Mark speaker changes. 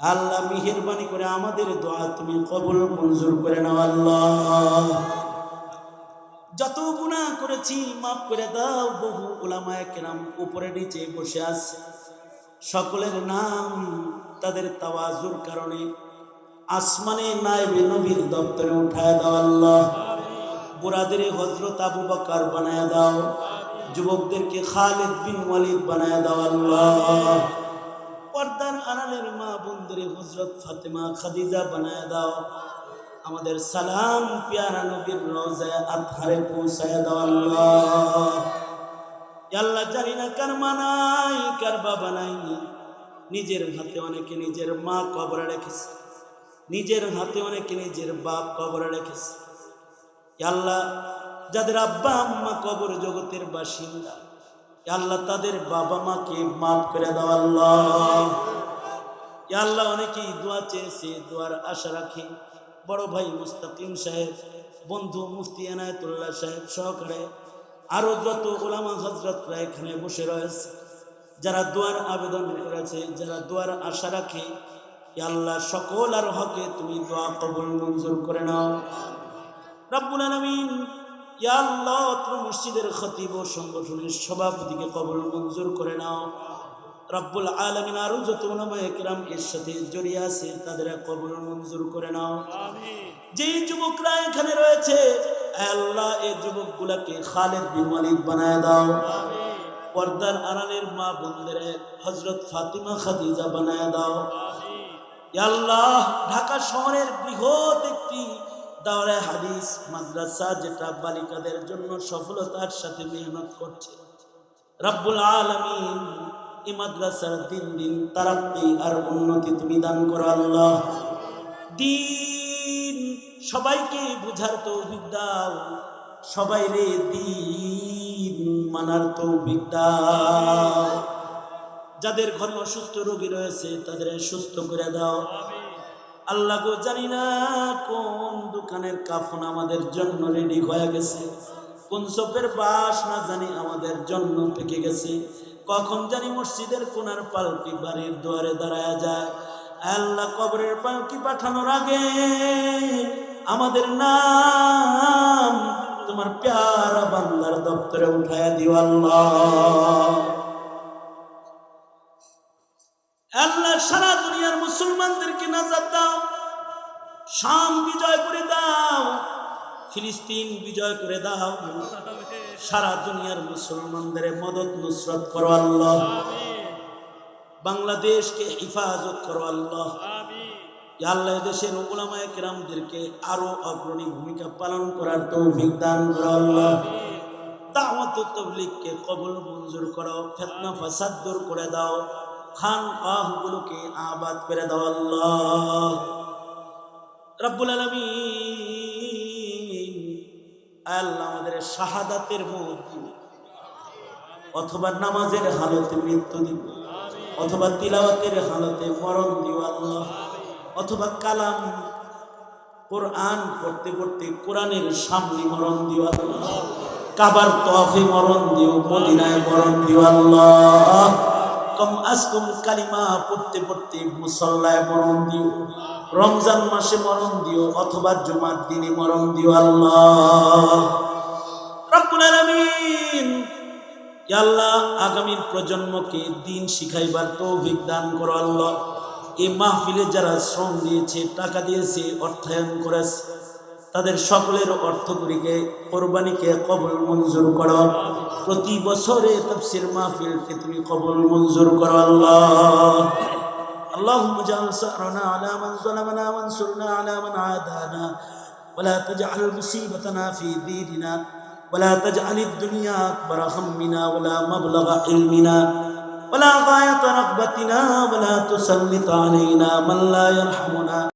Speaker 1: আল্লাহ মেহেরবানি করে আমাদের দোয়া তুমি কবুল মঞ্জুর করে নাও, আল্লাহ। যত গুণা করেছি, মাফ করে দাও, বহু ওলামায় কেরাম উপরে নিচে বসে আছে। সকলের নাম তাদের তাওয়াজুর কারণে আসমানে নাইবে নবীর দপ্তরে উঠায় দাও, আল্লাহ। বুড়াদের হজরত আবু বকার বানায় দাও। যুবকদেরকে খালিদ বিন ওয়ালিদ বানায় দাও, আল্লাহ। পর্দার আড়ালের মা বন্ধুরে হজরত ফাতেমা খাদিজা বানায় দাও। আমাদের সালাম পিয়ারা নবীর রোজায় আধারে পৌঁছায় দাও আল্লাহ। আল্লাহ জানি না কার মানাই কার বাবা নাই। নিজের হাতে অনেকে নিজের মা কবরে রেখেছে। নিজের হাতে অনেকে নিজের বাপ কবরে রেখেছে। আল্লাহ, যাদের আব্বা আম্মা কবর জগতের বাসিন্দা আল্লাহ, তাদের বাবা মাকে মাফ করে দাও আল্লাহ। আল্লাহ, অনেকেই দোয়া চেয়েছে, দোয়ার আশা রাখে। বড় ভাই মুস্তাকিম সাহেব, বন্ধু মুফতি এনায়তুল্লাহ সাহেব সহকারে আরও যত ওলামা হজরতরা এখানে বসে রয়েছে, যারা দোয়ার আবেদন করেছে, যারা দোয়ার আশা রাখে আল্লাহ, সকল আর হকে তুমি দোয়া কবুল মঞ্জুর করে নাও। রাব্বুল আলামিন আল্লাহ তোমার মসজিদের খতিব সংগঠনের সভাপতিকে কবুল মঞ্জুর করে নাও। রাব্বুল আলামিন আরও যত ওলামায়ে এর সাথে জড়িয়ে আছে তাদের কবুল মঞ্জুর করে নাও। যেই যুবকরা এখানে রয়েছে আল্লাহ এই যুবকগুলাকে খালেদ বিন ওয়ালিদ বানায় দাও। পর্দার আড়ালের মা বন্ধের হজরত ফাতিমা খাদিজা বানায় দাও। আল্লাহ ঢাকা শহরের বৃহৎ একটি দাওরে হাদিস, মাদ্রাসা যেটা বালিকাদের জন্য সফলতার সাথে মেহনত করছে। রাব্বুল আলামিন এই মাদ্রাসার দিন দিন তারাক্কি আর উন্নতি তুমি দান করো আল্লাহ। দিন সবাইকে বুঝার তৌফিক দাও, সবাই রে দিন মানার তৌফিক দাও। যাদের ঘরে অসুস্থ রোগী রয়েছে, তাদের সুস্থ করে দাও। আল্লাহ গো, জানি না কোন দোকানের কাফন আমাদের জন্য রেডি হয়ে গেছে, কোন চোপের বাস না জানি আমাদের জন্য পেকে গেছে, কখন জানি মসজিদের কোনার পালকি বাড়ির দুয়ারে দাঁড়ায় যায়, আল্লাহ কবরের পালকি পাঠানোর আগে আমাদের নাম তোমার প্যারা বান্দার দপ্তরে উঠায় দিও আল্লাহ। সারা দুনিয়ার মুসলমানদেরকে নাজাত দাও, শাম বিজয় করে দাও, ফিলিস্তিন বিজয় করে দাও। সারা দুনিয়ার মুসলমানদের মদত নুসরত করো আল্লাহ। বাংলাদেশকে হিফাজত করো আল্লাহ। আল্লাহ দেশের ওলামায়ে কেরামদেরকে আরও অগ্রণী ভূমিকা পালন করার তৌফিক দান করো আল্লাহ। দাওয়াত তাবলীগকে কবুল মঞ্জুর করো, ফিতনা ফাসাদ দূর করে দাও। খান কাহগুলোকে আবাদ করে দাও আল্লাহ। রব্বুল আলামিন, আল্লাহ আমাদের শাহাদাতের মধ্যে অথবা নামাজের হালতে মৃত্যু দিব অথবা তিলাওয়াতের হালতে মরণ দিও আল্লাহ। অথবা কালাম কোরআন পড়তে পড়তে কোরআনের সামনে মরণ দিও আল্লাহ। কাবার তফে মরণ দিও, মদিনায় মরণ দিও আল্লাহ। কম আজকম কালিমা পড়তে পড়তে মুসল্লায় মরণ দিও। রমজান মাসে মরণ দিও, অথবা জুমার দিনে মরণ দিও আল্লাহ। রব্বুল আলামিন আল্লাহ, আগামীর প্রজন্মকে দিন শিখাইবার তৌফিক দান করো আল্লাহ। এই মাহফিলে যারা শ্রম দিয়েছে, টাকা দিয়েছে, অর্থায়ন করেছে তাদের সকলের অর্থকরীকে কোরবানিকে কবল মঞ্জুর করো প্রতি বছরে তফসির মাহফিলকে তুমি কবল মঞ্জুর করো আল্লাহ اللهم اجعل سعرنا على من ظلمنا وانصرنا على من عادانا ولا تجعل مصيبتنا في ديننا ولا تجعل الدنيا أكبر همنا ولا مبلغ علمنا ولا غاية رغبتنا ولا تسلط علينا من لا يرحمنا